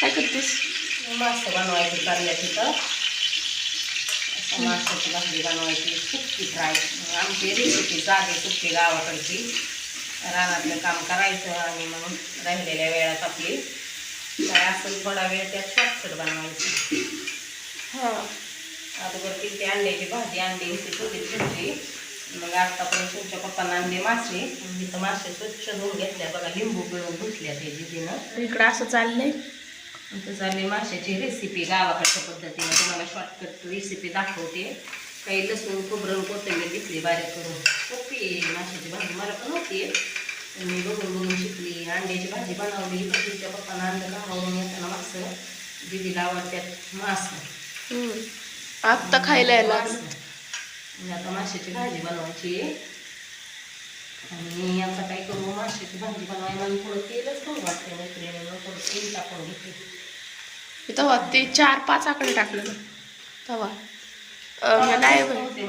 काय करतेस? मासे बनवायची चालल्या तिथं असं माशाची भाजी बनवायची. सुक्की फ्राय. आमची रेसिपी साधी सुक्की गावाकडची. रानातलं काम करायचं आणि मग राहिलेल्या वेळात आपली. काय असेल थोडा वेळ त्यात शॉर्टकट बनवायची. हां. अगोदर ती अंड्याची भाजी अंडी होती थोडी तुमची मग आतापर्यंत तुमच्या पप्पांना आणले मासे. तर मासे स्वच्छ धुवून घेतल्या. बघा लिंबू पिळून धुतल्या ते जिजीनं इकडं असं चाललंय. इथं चालली माशाची रेसिपी गावाकडच्या पद्धतीने. तुम्हाला शॉर्टकट रेसिपी दाखवते. काही लसूण खोबरं कोथिंबीर घेतली बारीक करून. सोपी आहे माशाची भाजी. मला पण होती. मी बघून बघून शिकली. अंड्याची भाजी बनवली. पण तुमच्या पप्पांना अंड कामावरून येताना मासं दिदीला आवडत्यात मास. आत्ता खायला म्हणजे आता माशाची भाजी बनवायची. आणि आता काय करू? माशाची भाजी बनवायला मला थोडं तेलच करू वाटते मैत्रिणीनं थोडं तेल टाकून घेते. तेव्हा ते चार पाच आकडे टाकलं अं, नाही पण पण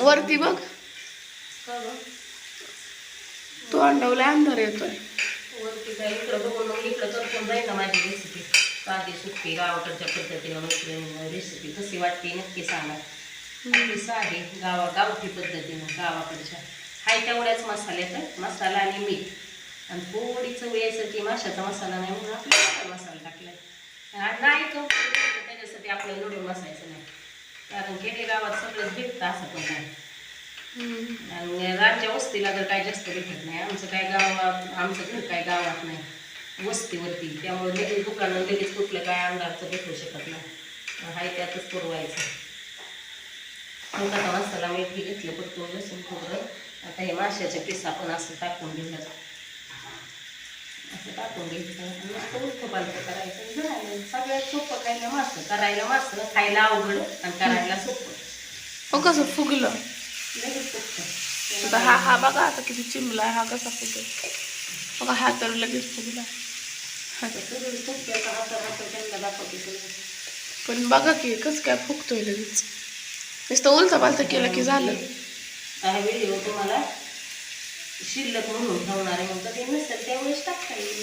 वरती बघ? तो अंडवला अंधार येतोय. वरती काय इकडं बघून मग इकडं करपून जाईल ना माझी रेसिपी साधी गावाकडच्या पद्धतीनं रेसिपी कशी वाटते नक्की सांगा. साधी गावा गावठी पद्धतीनं गावाकडच्या. हाय तेवढ्याच मसाल्यात मसाला आणि मीठ. आणि थोडी चव यायसाठी माशाचा मसाला नाही म्हणून आपल्याला मसाला टाकलाय. आणि नाही कंपनी त्याच्यासाठी आपल्याला निवडून बसायचं नाही. कारण खेडे गावात सगळं भेटतं असं पण नाही. आणि राज्य वस्तीला तर काय जास्त भेटत नाही. आमचं काय गावात आमचं घर काय गावात नाही. वस्तीवरती. त्यामुळे लगेच दुकानं लगेच कुठलं काय अंगारचं भेटू शकत नाही. हाय त्यातच पुरवायचं. मग आता मसाला मेथी घेतलं परतून लसूण खोबरं आता हे माशाचे पिस आपण असं टाकून घेऊयात असं टाकून घ्यायचं पालटं करायचं. झालं. सगळ्यात सोपं खायला मासं. करायला मासं खायला अवघड आणि करायला सोपं. हो कसं फुगलं? लगेच हा हा बघा आता किती चिमला हा कसा फुगेल बघा हा तर लगेच फुगला. पण बघा की कसं काय फुगतोय लगेच. नुसतं उलता पालता केलं की झालं. हा व्हिडिओ तुम्हाला शिल्लक म्हणून ठेवणार आहे नसेल त्यावेळेस टाकता येईल.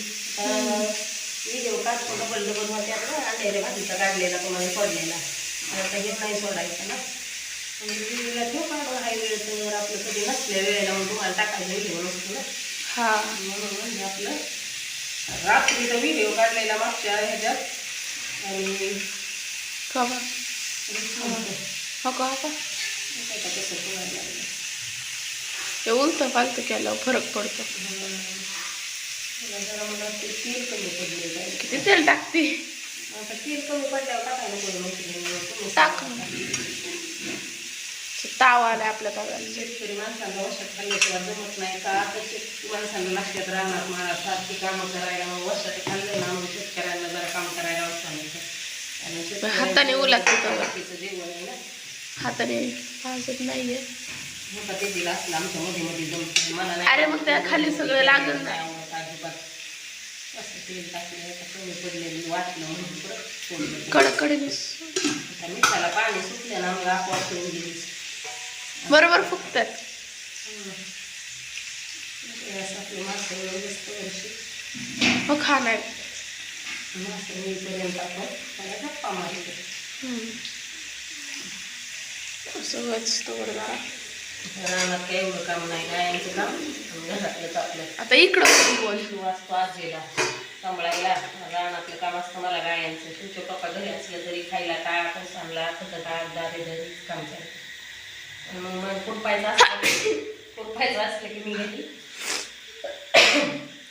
व्हिडिओ काढतो डबल डबलमध्ये आपला भाजीचा काढलेला आता हे नाही सोडायचं ना. व्हिडिओला ठेव काढून हाय वेळ तर आपलं कधी नसल्या वेळेला मग तुम्हाला टाकायचा व्हिडिओ नसतो ना. हा. म्हणून म्हणजे आपलं रात्रीचा व्हिडिओ काढलेला मागच्या ह्याच्यात. आणि हो का हो ते उलतं पालतं केल्यावर फरक पडतो. किती तेल टाकते? आता तेल कमी पडल्यावर टाकायला पडलं मैत्रिणी टाक. ताव आलाय आपल्या ताव्याला शेतकरी माणसांना वर्षात खाल्ल्याशिवाय जमत नाही का? आता शेतकरी माणसांना लक्षात राहणार मला सारखी कामं करायला मग वर्षात खाल्लं ना मग शेतकऱ्यांना जरा काम करायला शेतकऱ्यांचं हाताने. बाकीचं जेवण आहे ना. हाताने भाजत नाहीये. ते अरे मग त्या खाली सगळं लागल ना. आवडत अजिबात असं तेल टाकलं कमी म्हणून कडकडीने आता मिठाला पाणी मग आपोआप सगळंच स्टोर रानात काही एवढं काम नाही गायांचं काम घरातलं घरातलंच आपलं आता इकडं पण बोल तू असतो आजीला सांभाळायला रानातलं काम असतं मला गायांचं तुमचे पप्पा घरी असलं तरी खायला टाळ सांगला खतं टाळ दारे धरी काम चालतं आणि मग मग खुरपायचं असलं खुरपायचं असलं की मी घरी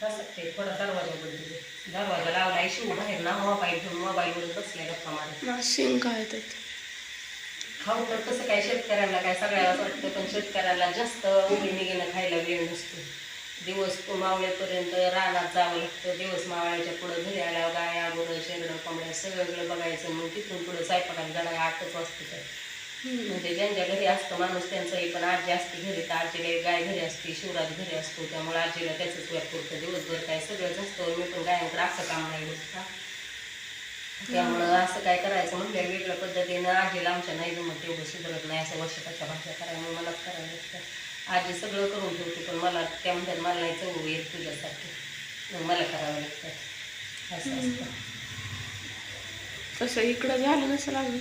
तसं ते थोडा दरवाजा बदलले दरवाजा लावला शिव बाहेर ना मोबाईल घेऊन मोबाईलवर बसलाय गप्पा मारत ना शिंग काय त्यात? खाऊ तर कसं काय शेतकऱ्यांना काय सगळ्यालाच वाटतं पण शेतकऱ्याला जास्त उभी निघेनं खायला वेळ नसतो. दिवस मावळेपर्यंत रानात जावं लागतं दिवस मावळ्याच्या पुढं घरी आल्यावर गाया गुरं शेरडं कोंबड्या सगळं बघायचं मग तिथून पुढं स्वयंपाकाला जरा आठच वाजतं तर. म्हणजे ज्यांच्या घरी असतं माणूस त्यांचंही पण आजी असते घरी तर आजीला गाय घरी असते शिवराज घरी असतो त्यामुळे आजीला त्याचंच व्याप करतं दिवसभर काय सगळंच असतं मी पण गायांकडे असं काम नाही का त्यामुळं असं काय करायचं म्हटलं वेगळ्या पद्धतीनं आजीला आमच्या नाही जमत तेवढं सुधरत नाही असं वर्षाच्या भाषा करायला मलाच करायला लागतं. आजी सगळं करून ठेवते पण मला त्या म्हणतात मला नाही चव येत तुझ्यासाठी. मग मला करावं लागतं. असं असतं. तसं इकडं झालं नसेल अजून?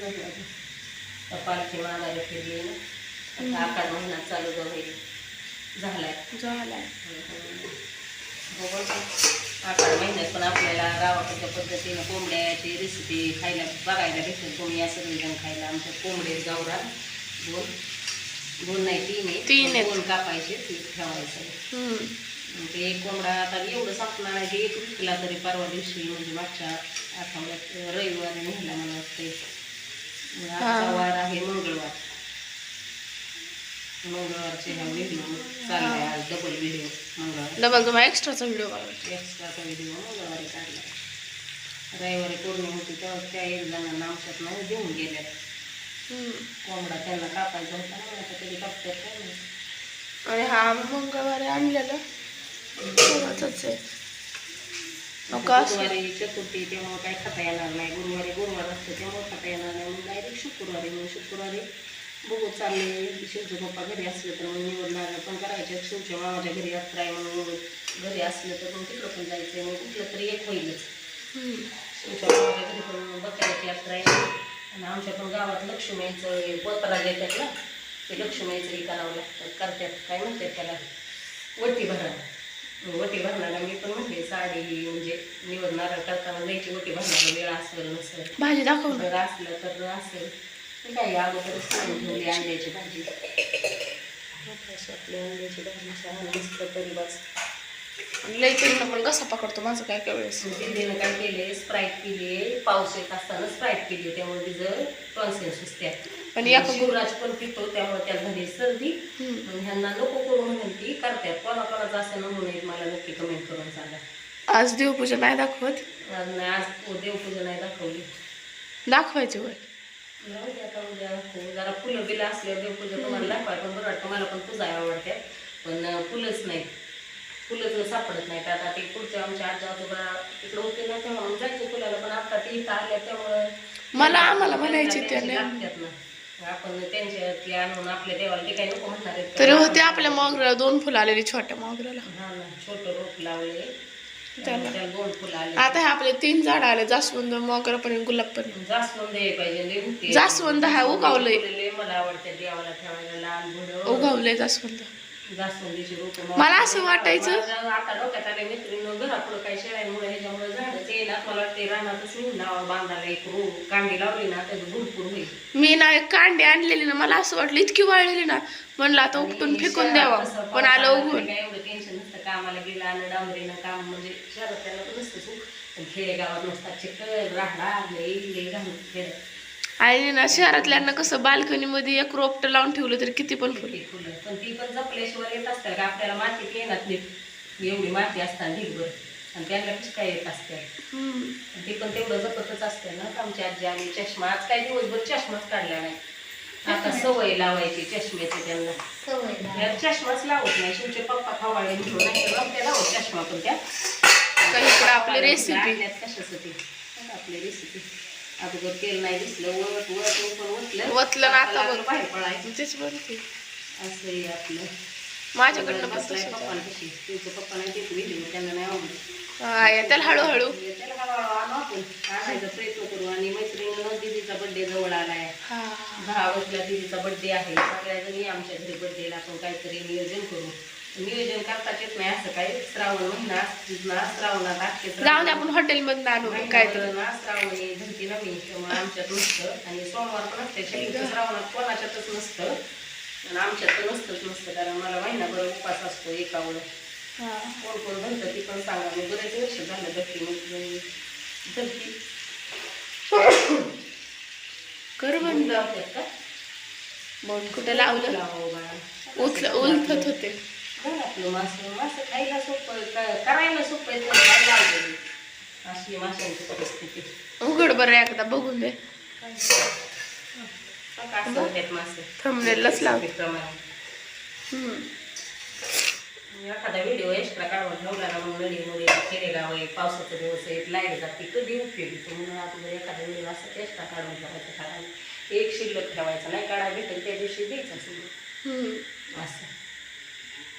झालं पालखी मागायला फिरली ना. आता आकार महिना चालू होईल झालाय. झालाय बघू आकार महिन्यात पण आपल्याला गावाकडच्या पद्धतीनं कोंबड्याची रेसिपी खायला बघायला भेटेल. तुम्ही या सगळेजण खायला आमच्या कोंबडे गावरान दोन. दोन नाही तीन आहे तीन. दोन कापायचे पीठ ठेवायचं. ते एक कोंबडा आता एवढं संपणार आहे की एक विकला तरी परवा दिवशी म्हणजे मागच्या आठवड्यात रविवारी नेला मला वाटते मग आजचा वार आहे मंगळवार. मंगळवारचे हा व्हिडिओ चाललाय आज डबल व्हिडिओ मंगळवार. डबल तुम्हाला एक्स्ट्राचा व्हिडिओ बघायचा एक्स्ट्राचा व्हिडिओ मंगळवारी काढला रविवारी पौर्णिमा होती तेव्हा त्या एक जणांना आमच्यात नाही देऊन गेल्या. कोंबडा त्यांना कापायचा होता ना आता कधी कापतात काय माहिती. आणि हा मंगळवारी आणलेलं. आहे. गुरुवारी चतुर्थी त्यामुळे काय खाता येणार नाही. गुरुवारी गुरुवार असतो त्यामुळे खाता येणार नाही. मग डायरेक्ट शुक्रवारी मग शुक्रवारी बघू चालले शिवचे पप्पा घरी असले तर मग निवड लागलं. पण करायचे शिवच्या मामाच्या घरी यात्रा आहे म्हणून घरी असलं तर मग तिकडं पण जायचं मग कुठलं तरी एक होईलच. शिवच्या मामाच्या घरी पण बकऱ्याची यात्रा आहे. आणि आमच्या पण गावात लक्ष्मीचं पोतराज येतात ना ते लक्ष्मीचं हे करावं लागतं. करतात. काय म्हणतात त्याला? वटी भरा वटी भरणारा मी पण म्हणते साडी म्हणजे निवडणारा करताना जायची वटी भरणारा वेळ असेल नसेल. भाजी दाखव असलं तर असेल ते काय अगोदरच सांगून ठेवली अंड्याची भाजी. आपली अंड्याची भाजी छान मस्त तरी बस. लई तरी पण कसा पकडतो माझं काय काय वेळेस. दिदीनं काय केले स्प्राईट केली पाऊस येत असताना स्प्राईट केली त्यामुळे तिचं टॉन्सिल सुचत्या पण एका गुरु शिवराज पण पितो त्यामुळे त्याला घरी सर्दी. ह्यांना नको करू म्हणून ती करतात. कोणा कोणाचं असं नमुने मला नक्की कमेंट करून सांगा. आज देवपूजा नाही दाखवत? आज नाही आज देवपूजा नाही दाखवली. दाखवायची वय दे आता उद्या. जरा फुलं बिलं असल्यावर देवपूजा तुम्हाला दाखवाय पण बरं वाटतं. मला पण पूजा आवडते. पण फुलंच नाही. फुलं सापडत नाहीत आता ते पुढच्या आमच्या आजी आजोबा तिकडे होते ना तेव्हा जायचे फुलाला. पण आता ते इथं आल्या त्यामुळं मला आम्हाला म्हणायची त्याने आपण त्यांच्या ती आणून आपल्या देवाला ते काही नको म्हणणार? तरी होते आपल्या मोगऱ्याला. दोन फुलं आलेली छोट्या मोगऱ्याला. हा ना छोटं रोप लावले. त्याला. फुलं आले आता हे आपले तीन झाड आले. जास्वंद मोगरा पण गुलाब पण. जास्वंद हे पाहिजे लय मोठी. जास्वंद हा उगावलंय. फुलं लय मला आवडते देवाला ठेवायला लाल भडक उगवले जास्वंद. जास्वंदीची रोपं मला असं वाटायचं- माझं आता डोक्यात आले मैत्रिणी घरापुढं काही शेळ्यांमुळे ह्याच्यामुळे झाडच येणार. मला वाटते रानातच नेऊन लावा बांधायला एक रो कांडी लावली ना त्याचं भरपूर होईल. मी ना एक कांडी आणलेली ना मला असं वाटलं इतकी वाळलेली ना. म्हणलं आता उपटून फेकून द्यावा. पण आलं काय एवढं टेन्शन नसतं. कामाला गेलं डांबरीनं काम म्हणजे शहरात त्याला पण नसतं सुख पण खेडेगावात नसतात चिकल राहला लई लई राहून खेड. आणि ना शहरातल्यांना कसं बाल्कनी मध्ये एक रोपट लावून ठेवलं तरी किती पण फुल. फुलं? पण ती पण जपल्याशिवाय येत असतात का? आपल्याला मातीत येणार नीट एवढी माती असतात ढिगभर आणि त्यांना कशी काय येत असते हम्म. ती पण तेवढं जपतच असते ना तर आमची आजी आम्ही चष्मा. आज काय दिवसभर चष्माच काढला नाही. आता सवय लावायची चष्म्याची त्यांना. या चष्माच लावत नाही. शिवचे पप्पा खवाळे म्हणून नाही तर त्या लावत चष्मा पण त्या. आपली रेसिपी आणल्यात कशासाठी? बघा आपली रेसिपी अगोदर तेल नाही दिसलं वळत वळत पण वतलं वतलं ना आता. बाहेर तेच बनते असं आहे आपलं. माझ्याकडनं पण बसलाय तसंच आहे. पप्पाला कशी तुझं पप्पा नाही देत व्हिडिओ त्यांना नाही आवडत या त्याला हळूहळू. त्याला हळूहळू आणू आपण. आणायचा प्रयत्न करू आणि मैत्रिणीनं दीदीचा बर्थडे जवळ आलाय. दहा ऑगस्टला दीदीचा बर्थडे आहे. सगळ्या जणी आमच्या घरी बर्थडेला आपण काहीतरी नियोजन करू. नियोजन करताच येत नाही असं काही. श्रावण महिना श्रावणात अख्खे जाऊन आपण हॉटेल मधून आणू काय तर ना श्रावणी धरती नवी त्यामुळे आमच्यात नसतं. आणि सोमवार पण असते श्रावणात कोणाच्यातच नसतं. आणि आमच्यात तर नसतंच नसतं कारण मला महिनाभर उपास असतो एकावर. हा. कोण कोण धरतं ती पण सांगा. मी बरेच वर्ष झालं धरती मग धरती. कर बंद कुठं लावलं. उचल उलथत होते. झालं आपलं मासं मासं खायला सोपं करायला सोपं आहे खायला. अशी माशांची परिस्थिती उघड बरं एकदा बघून दे असं मासे थंबनेललाच लाव प्रमाणे. एखादा व्हिडिओ एक्स्ट्रा काढून ठेवला ना मग मुली खेडेगाव आहे पावसाचा दिवस आहे लाइट जाते कधी उपयोगी तर म्हणून आपण एखादा व्हिडिओ असं एक्स्ट्रा काढून ठेवायचा कारण एक शिल्लक ठेवायचा नाही काढा भेटेल त्या दिवशी द्यायचा हम्म. असं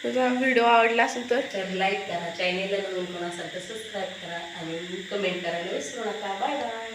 तुझा व्हिडिओ आवडला असेल तर. तर लाईक करा चॅनेलला नवीन कोण असाल तर सबस्क्राईब करा आणि कमेंट करायला विसरू नका. Bye bye